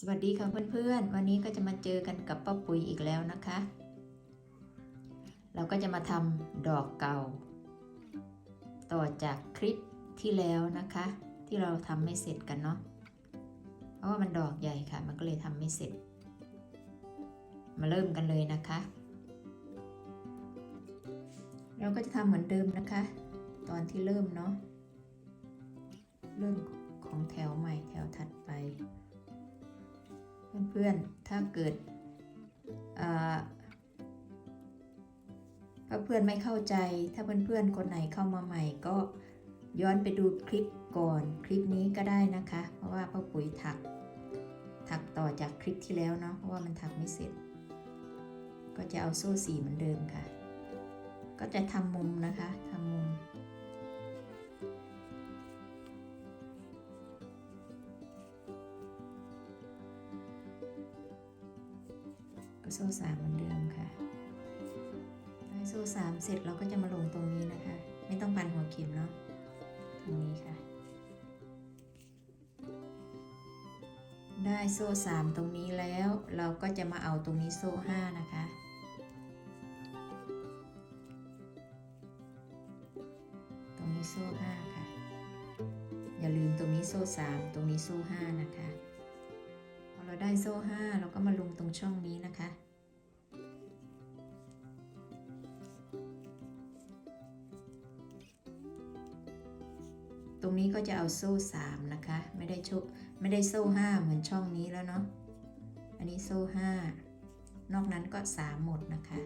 สวัสดีค่ะเพื่อนๆ วันนี้ก็จะมาเจอกันกับป้าปุ๋ยอีกแล้วนะคะ เราก็จะมาทำดอกเก่า ต่อจากคลิปที่แล้วนะคะ ที่เราทำไม่เสร็จกันเนาะเพราะว่ามันดอกใหญ่ค่ะ มันก็เลยทำไม่เสร็จ มาเริ่มกันเลยนะคะ เราก็จะทำเหมือนเดิมนะคะ ตอนที่เริ่มเนาะเริ่มของแถวใหม่แถวถัดไป เพื่อนๆ ถ้าเกิดถ้าเพื่อนไม่เข้าใจ ถ้าเพื่อนๆ คนไหนเข้ามาใหม่ก็ย้อนไปดูคลิปก่อน คลิปนี้ก็ได้นะคะ เพราะว่าพ่อปุ๋ยถัก ถักต่อจากคลิปที่แล้วเนาะ เพราะว่ามันถักไม่เสร็จ ก็จะเอาโซ่สีเหมือนเดิมค่ะ ก็จะทำมุมนะคะท โซ่สามเหมือนเดิมค่ะได้โซ่สามเสร็จเราก็จะมาลงตรงนี้นะคะ ไม่ต้องพันหัวเข็มเนาะตรงนี้ค่ะ ได้โซ่สามตรงนี้แล้วเราก็จะมาเอาตรงนี้โซ่ห้านะคะตรงนี้โซ่ห้าค่ะ อย่าลืมตรงนี้โซ่สามตรงนี้โซ่ห้านะคะ พอเราได้โซ่ห้าเราก็มาลงตรงช่องนี้นะคะ ก็จะเอาโซ่สามนะคะ ไม่ได้ชุบไม่ได้โซ่ห้าเหมือนช่องนี้แล้วเนาะ อันนี้โซ่ห้านอกนั้นก็สามหมดนะคะ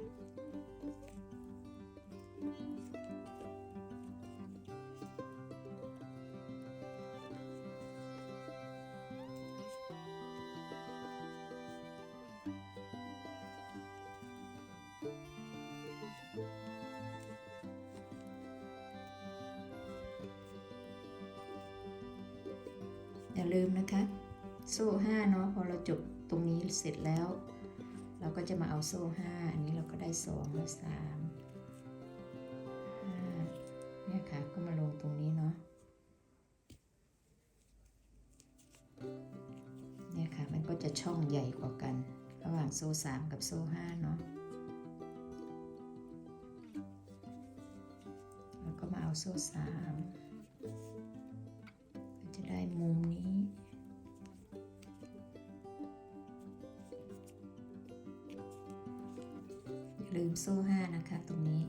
เสร็จแล้ว เราก็จะมาเอาโซ่ห้าอันนี้เราก็ได้สองแล้วสามห้าเนี่ยค่ะก็มาลงตรงนี้เนาะเนี่ยค่ะมันก็จะช่องใหญ่กว่ากัน ระหว่างโซ่สามกับโซ่ห้าเนาะแล้วก็มาเอาโซ่สามก็จะได้มุมนี้ มโซ่ห้านะคะตรงนี้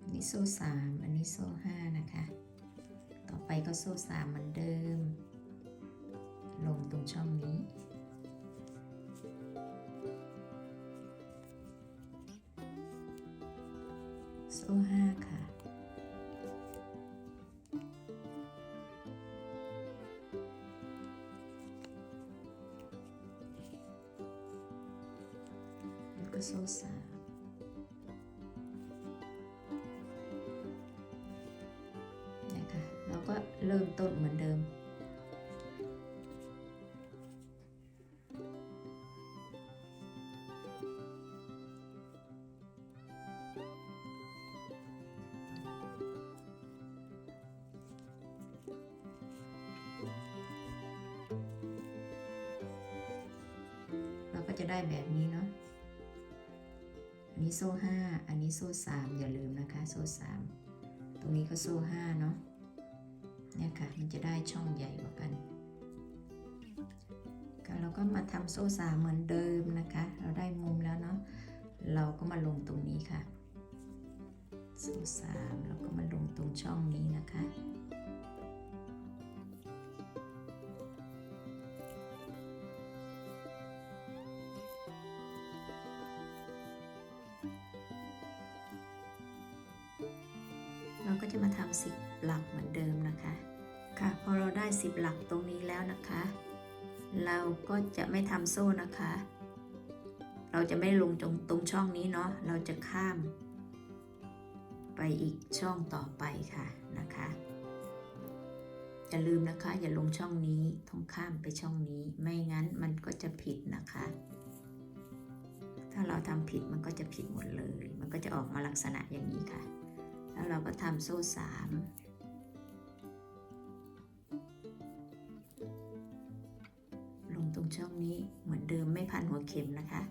อันนี้โซ่สามอันนี้โซ่ห้านะคะ ต่อไปก็โซ่สามเหมือนเดิม ลงตรงช่องนี้โซ่ห้าค่ะ จะได้แบบนี้เนาะอันนี้โซ่ห้าอันนี้โซ่สามอย่าลืมนะคะ โซ่สามตรงนี้ก็โซ่ห้าเนาะเนี่ยค่ะมันจะได้ช่องใหญ่กว่ากันก็เราก็มาทำโซ่สามเหมือนเดิมนะคะ เราได้มุมแล้วเนาะเราก็มาลงตรงนี้ค่ะโซ่สามเราก็มาลงตรงช่องนี้นะคะ มนเดิมนะคะ ค่ะพอเราได้สิบหลักตรงนี้แล้วนะคะ เราก็จะไม่ทำโซ่นะคะ เราจะไม่ลงตรงตรงช่องนี้เนาะเราจะข้าม ไปอีกช่องต่อไปค่ะนะคะอย่าลืมนะคะ อย่าลงช่องนี้ต้องข้ามไปช่องนี้ ไม่งั้นมันก็จะผิดนะคะ ถ้าเราทำผิดมันก็จะผิดหมดเลย มันก็จะออกมาลักษณะอย่างนี้ค่ะ แล้วเราก็ทำโซ่สาม ช่องนี้เหมือนเดิมไม่พันหัวเข็มนะคะ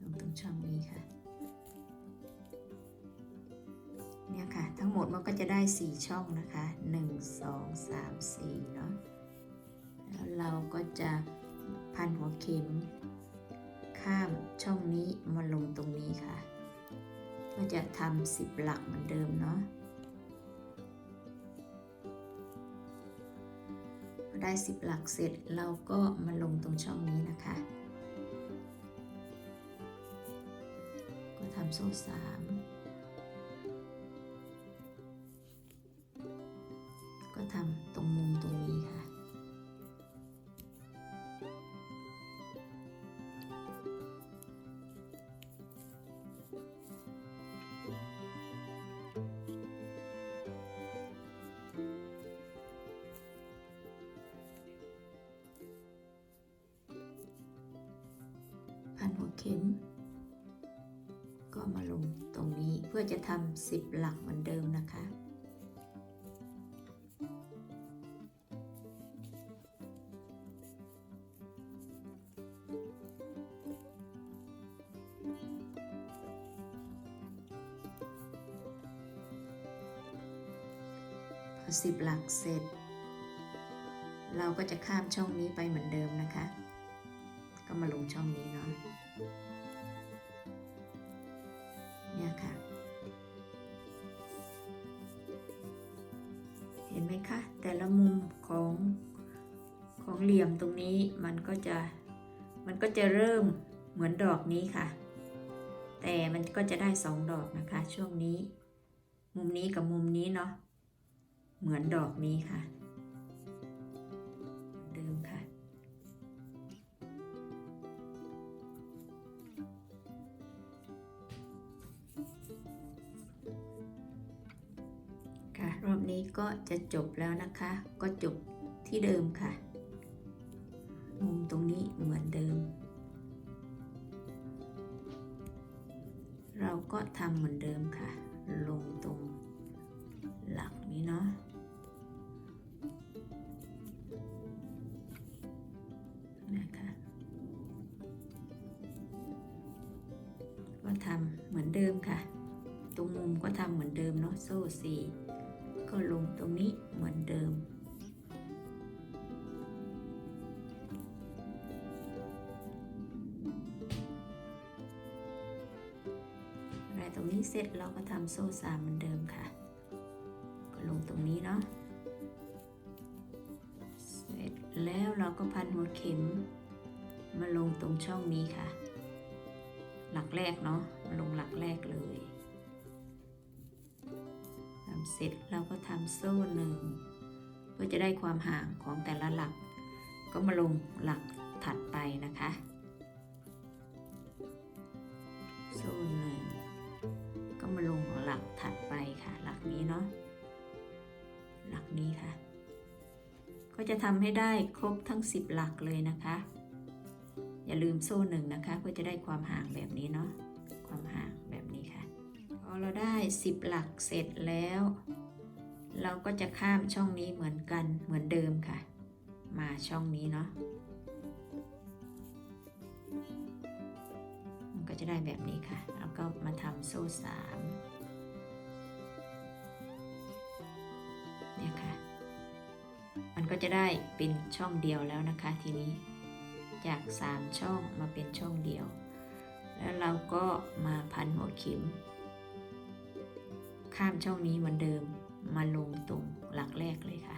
ลงตรงช่องนี้ค่ะ มดมันก็จะได้ 4 ช่องนะคะ 1 2 3 4 เนาะแล้วเราก็จะพันหัวเข็ม ข้ามช่องนี้มาลงตรงนี้ค่ะ ก็จะทำสิบหลักเหมือนเดิมเนาะพอได้สิบหลักเสร็จเราก็มาลงตรงช่องนี้นะคะ ก็ทำโซ่สาม ก็ทำตรงมุมตรงนี้ค่ะ พันหัวเข็ม ก็มาลงตรงนี้เพื่อจะทำสิบหลักเหมือนเดิมนะคะ สิบหลักเสร็จ เราก็จะข้ามช่องนี้ไปเหมือนเดิมนะคะ ก็มาลงช่องนี้เนาะเนี่ยค่ะ เห็นไหมคะ แต่ละมุมของของเหลี่ยมตรงนี้มันก็จะมันก็จะเริ่มเหมือนดอกนี้ค่ะ แต่มันก็จะได้สองดอกนะคะ ช่วงนี้ มุมนี้กับมุมนี้เนาะ เหมือนดอกนี้ค่ะเหมือนเดิมค่ะ ค่ะรอบนี้ก็จะจบแล้วนะคะ ก็จบที่เดิมค่ะ มุมตรงนี้เหมือนเดิม เราก็ทำเหมือนเดิมค่ะ ลงตรงหลักนี้เนาะ นะคะก็ทำเหมือนเดิมค่ะ ตรงมุมก็ทำเหมือนเดิมเนาะโซ่สี่ก็ลงตรงนี้เหมือนเดิมตรงนี้เสร็จเราก็ทำโซ่สามเหมือนเดิมค่ะ ก็ลงตรงนี้เนาะ แล้วเราก็พันหัวเข็ม มาลงตรงช่องนี้ค่ะ หลักแรกเนาะมาลงหลักแรกเลยทำเสร็จเราก็ทำโซ่หนึ่งเพื่อจะได้ความห่างของแต่ละหลัก ก็มาลงหลักถัดไปนะคะ ก็จะทำให้ได้ครบทั้ง 10 หลักเลยนะคะ อย่าลืมโซ่หนึ่งนะคะเพื่อจะได้ความห่างแบบนี้เนาะความห่างแบบนี้ค่ะพอเราได้ 10 หลักเสร็จแล้ว เราก็จะข้ามช่องนี้เหมือนกันเหมือนเดิมค่ะ มาช่องนี้เนาะมันก็จะได้แบบนี้ค่ะแล้วก็มาทำโซ่3 จะได้เป็นช่องเดียวแล้วนะคะทีนี้ จาก 3 ช่องมาเป็นช่องเดียว แล้วเราก็มาพันหัวเข็ม ข้ามช่องนี้เหมือนเดิมมาลงตรงหลักแรกเลยค่ะ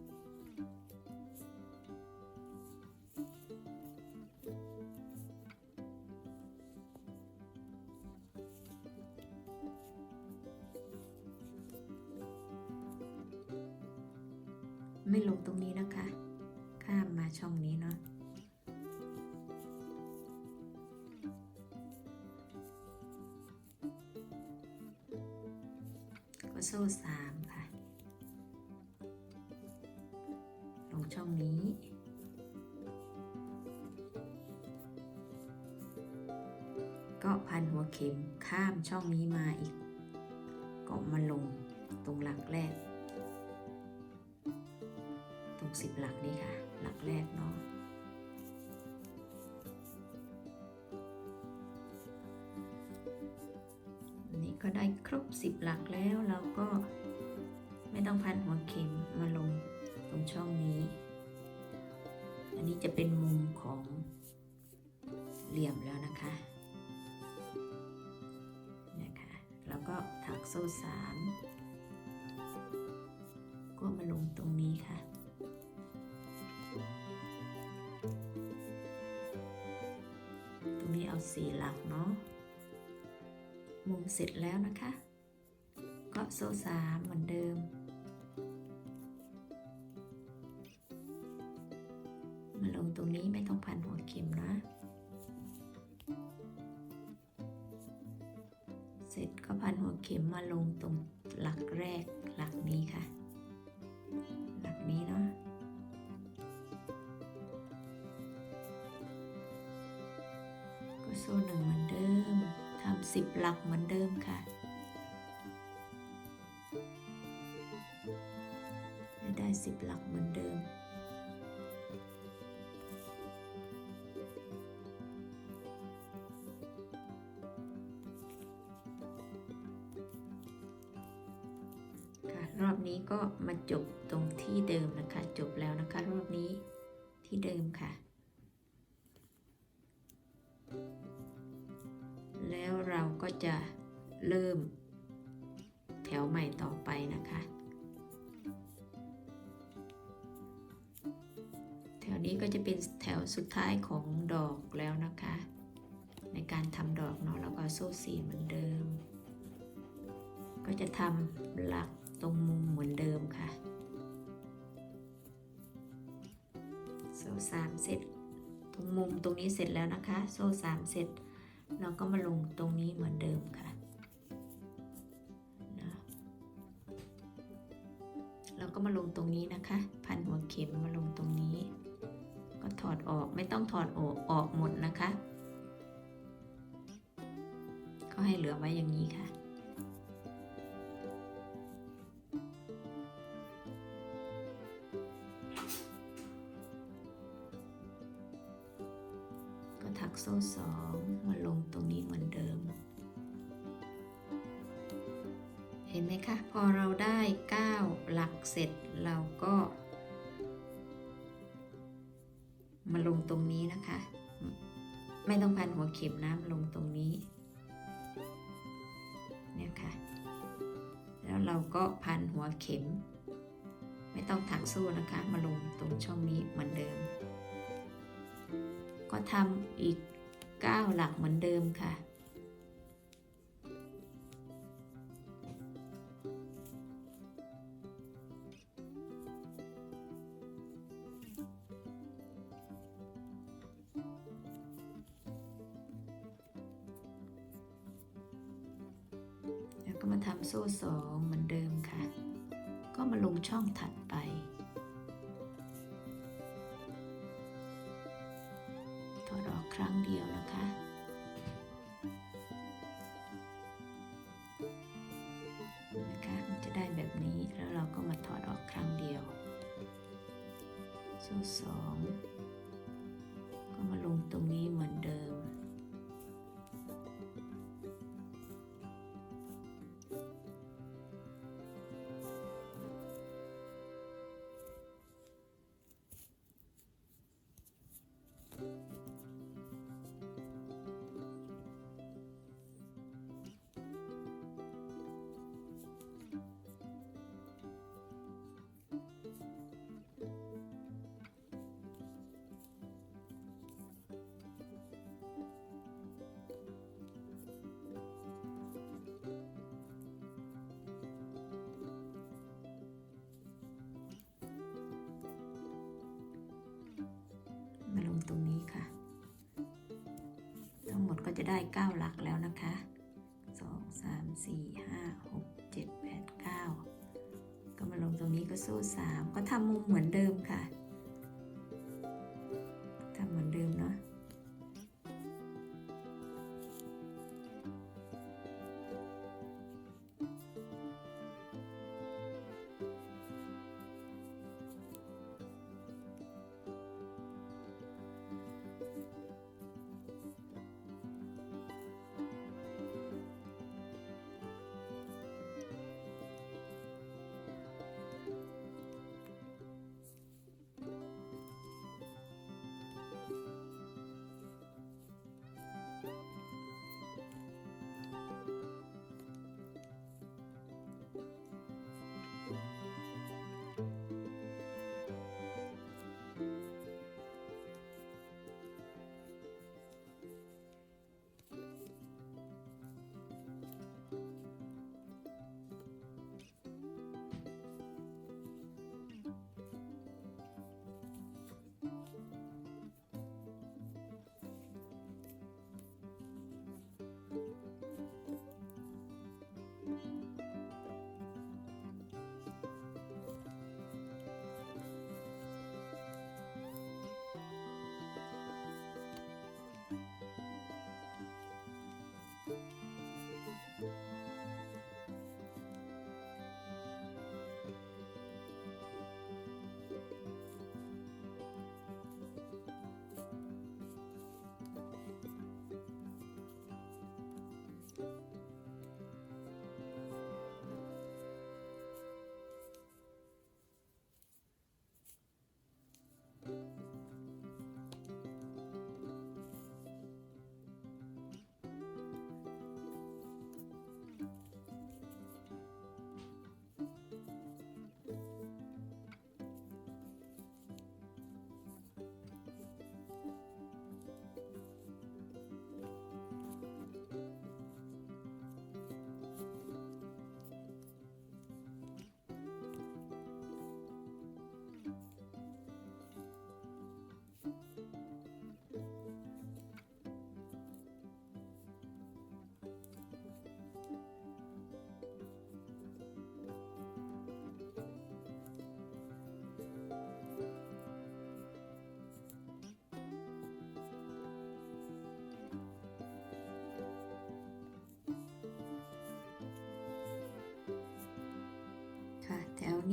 เข็มข้ามช่องนี้มาอีก ก็มาลงตรงหลักแรก ตรงสิบหลักนี้ค่ะ หลักแรกเนาะอันนี้ก็ได้ครบสิบหลักแล้วเราก็ไม่ต้องพันหัวเข็มมาลงตรงช่องนี้ อันนี้จะเป็นมุมของเหลี่ยมแล้วนะคะ โซ่สามก็มาลงตรงนี้ค่ะ ตรงนี้เอาสี่หลักเนาะ มุมเสร็จแล้วนะคะ ก็โซ่สามเหมือนเดิมมาลงตรงนี้ไม่ต้องพันหัวเข็มนะ เข็มมาลงตรงหลักแรกหลักนี้ค่ะ หลักนี้เนาะก็โซ่หนึ่งเหมือนเดิมทำสิบหลักเหมือนเดิมค่ะ รอบนี้ก็มาจบตรงที่เดิมนะคะ จบแล้วนะคะ รอบนี้ที่เดิมค่ะ แล้วเราก็จะเริ่มแถวใหม่ต่อไปนะคะ แถวนี้ก็จะเป็นแถวสุดท้ายของดอกแล้วนะคะ ในการทำดอกเนาะแล้วก็โซ่สีเหมือนเดิม ก็จะทำหลัก ตรงมุมเหมือนเดิมค่ะโซ่สามเสร็จตรงมุมตรงนี้เสร็จแล้วนะคะ โซ่สามเสร็จ เราก็มาลงตรงนี้เหมือนเดิมค่ะนะเราก็มาลงตรงนี้นะคะ พันหัวเข็มมาลงตรงนี้ ก็ถอดออกไม่ต้องถอดออกออกหมดนะคะ ก็ให้เหลือไว้อย่างนี้ค่ะ โซ่สองมาลงตรงนี้เหมือนเดิม เห็นไหมคะ พอเราได้ 9 หลักเสร็จเราก็ มาลงตรงนี้นะคะ ไม่ต้องพันหัวเข็มน้ำลงตรงนี้เนี่ยค่ะ แล้วเราก็พันหัวเข็ม ไม่ต้องถักโซ่นะคะ มาลงตรงช่องนี้เหมือนเดิม ก็ทำอีก 9 หลักเหมือนเดิมค่ะ นี้ค่ะ ทั้งหมดก็จะได้ 9 หลักแล้วนะคะ 2 3 4 5 6 7 8 9 ก็มาลงตรงนี้ก็โซ่3ก็ทำมุมเหมือนเดิมค่ะ ทำเหมือนเดิมเนาะ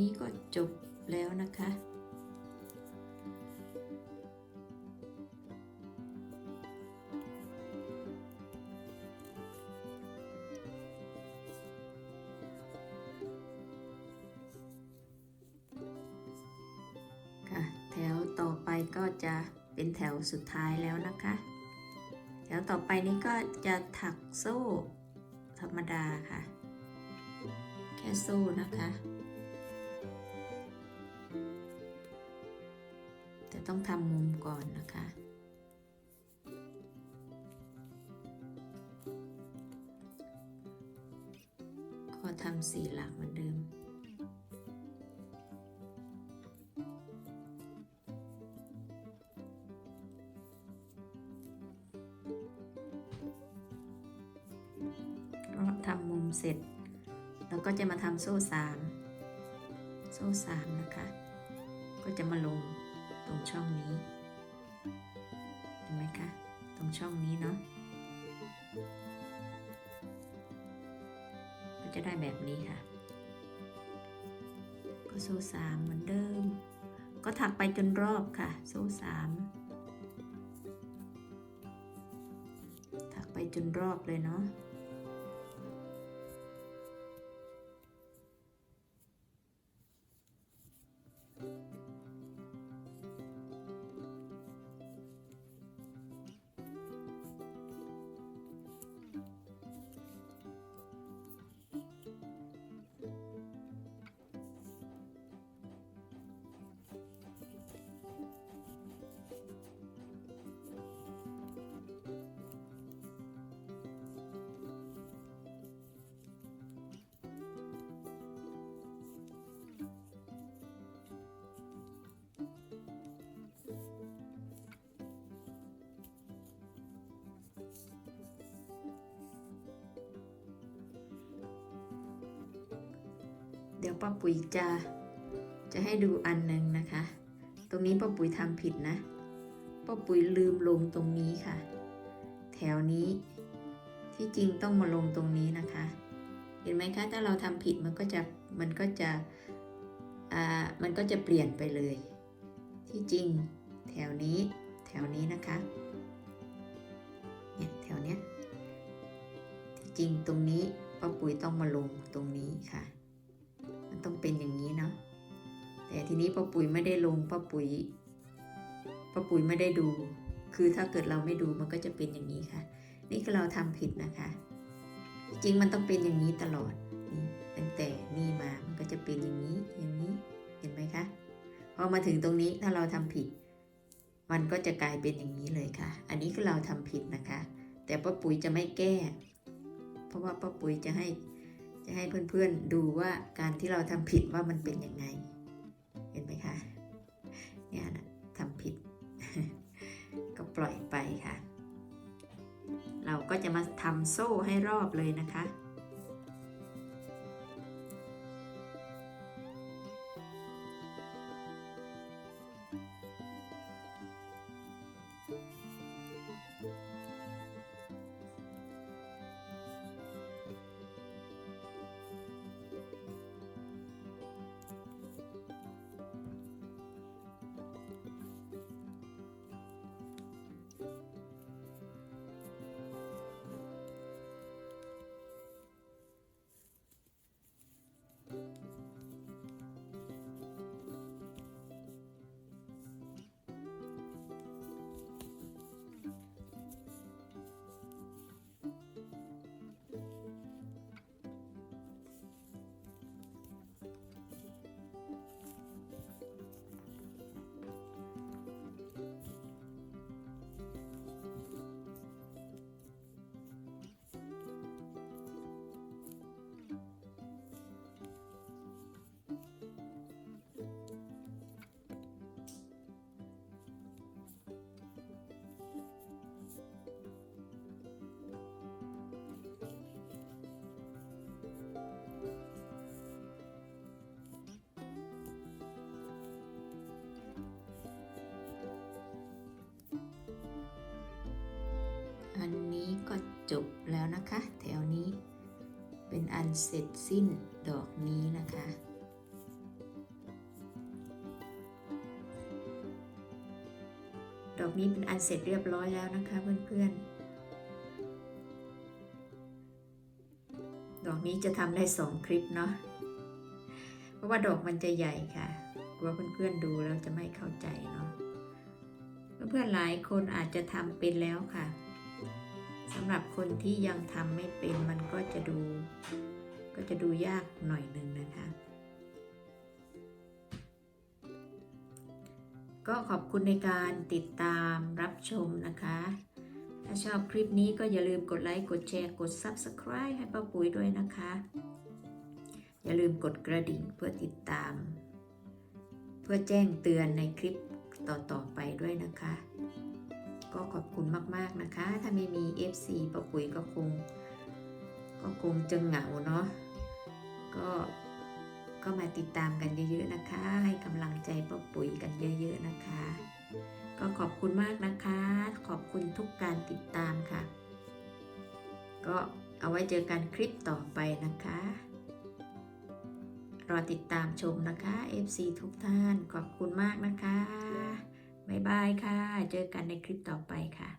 นี้ก็จบแล้วนะคะ ค่ะ แถวต่อไปก็จะเป็นแถวสุดท้ายแล้วนะคะ แถวต่อไปนี้ก็จะถักโซ่ธรรมดาค่ะ แค่โซ่นะคะ ต้องทำมุมก่อนนะคะ ก็ทำสี่หลักเหมือนเดิมก็ทำมุมเสร็จ แล้วก็จะมาทำโซ่สามโซ่สามนะคะ ก็จะมาลง ตรงช่องนี้เห็นไหมคะตรงช่องนี้เนาะก็จะได้แบบนี้ค่ะก็โซ่สามเหมือนเดิม ก็ถักไปจนรอบค่ะ โซ่สามถักไปจนรอบเลยเนาะ ดี๋ยวป้าปุ๋ยจะจะให้ดูอันหนึ่งนะคะ ตรงนี้ป้าปุ๋ยทำผิดนะป้าปุ๋ยลืมลงตรงนี้ค่ะ แถวนี้ที่จริงต้องมาลงตรงนี้นะคะ เห็นไหมคะ ถ้าเราทำผิดมันก็จะมันก็จะอ่ามันก็จะเปลี่ยนไปเลย ที่จริงแถวนี้แถวนี้นะคะเนี่ยแถวเนี้ยที่จริงตรงนี้ป้าปุ๋ยต้องมาลงตรงนี้ค่ะ มันต้องเป็นอย่างนี้เนาะแต่ทีนี้ป้าปุ๋ยไม่ได้ลงป้าปุ๋ยป้าปุ๋ยไม่ได้ดู คือถ้าเกิดเราไม่ดูมันก็จะเป็นอย่างนี้ค่ะ นี่คือเราทำผิดนะคะ จริงมันต้องเป็นอย่างนี้ตลอดนี่ตั้งแต่นี่มามันก็จะเป็นอย่างนี้อย่างนี้เห็นไหมคะพอมาถึงตรงนี้ถ้าเราทำผิด มันก็จะกลายเป็นอย่างนี้เลยค่ะ อันนี้คือเราทำผิดนะคะ แต่ป้าปุ๋ยจะไม่แก้ เพราะว่าป้าปุ๋ยจะให้ จะให้เพื่อนๆดูว่าการที่เราทำผิดว่ามันเป็นยังไง เห็นไหมคะเนี่ยนะทำผิด ก็ปล่อยไปค่ะ เราก็จะมาทำโซ่ให้รอบเลยนะคะ จบแล้วนะคะ แถวนี้เป็นอันเสร็จสิ้นดอกนี้นะคะดอกนี้เป็นอันเสร็จเรียบร้อยแล้วนะคะเพื่อนๆ ดอกนี้จะทำได้สองคลิปเนาะ เพราะว่าดอกมันจะใหญ่ค่ะ กลัวเพื่อนๆดูแล้วจะไม่เข้าใจเนาะ เพื่อนๆหลายคนอาจจะทำเป็นแล้วค่ะำหรับคนที่ยังทำไม่เป็นมันก็จะดู ก็จะดูยากหน่อยหนึ่งนะคะ ก็ขอบคุณในการติดตามรับชมนะคะ ถ้าชอบคลิปนี้ก็อย่าลืมกดไลค์ กดแชร์ กด Subscribe ให้ป้าปุ๋ยด้วยนะคะ อย่าลืมกดกระดิ่งเพื่อติดตาม เพื่อแจ้งเตือนในคลิปต่อๆไปด้วยนะคะ ก็ขอบคุณมากๆนะคะ ถ้าไม่มี FC ป้าปุ๋ยก็คง ก็คงจะเหงาเนาะก็ก็มาติดตามกันเยอะๆนะคะ ให้กำลังใจป้าปุ๋ยกันเยอะ ๆนะคะ ก็ขอบคุณมากนะคะ ขอบคุณทุกการติดตามค่ะ ก็เอาไว้เจอกันคลิปต่อไปนะคะ รอติดตามชมนะคะ FC ทุกท่านขอบคุณมากนะคะ บ๊ายบายค่ะ เจอกันในคลิปต่อไปค่ะ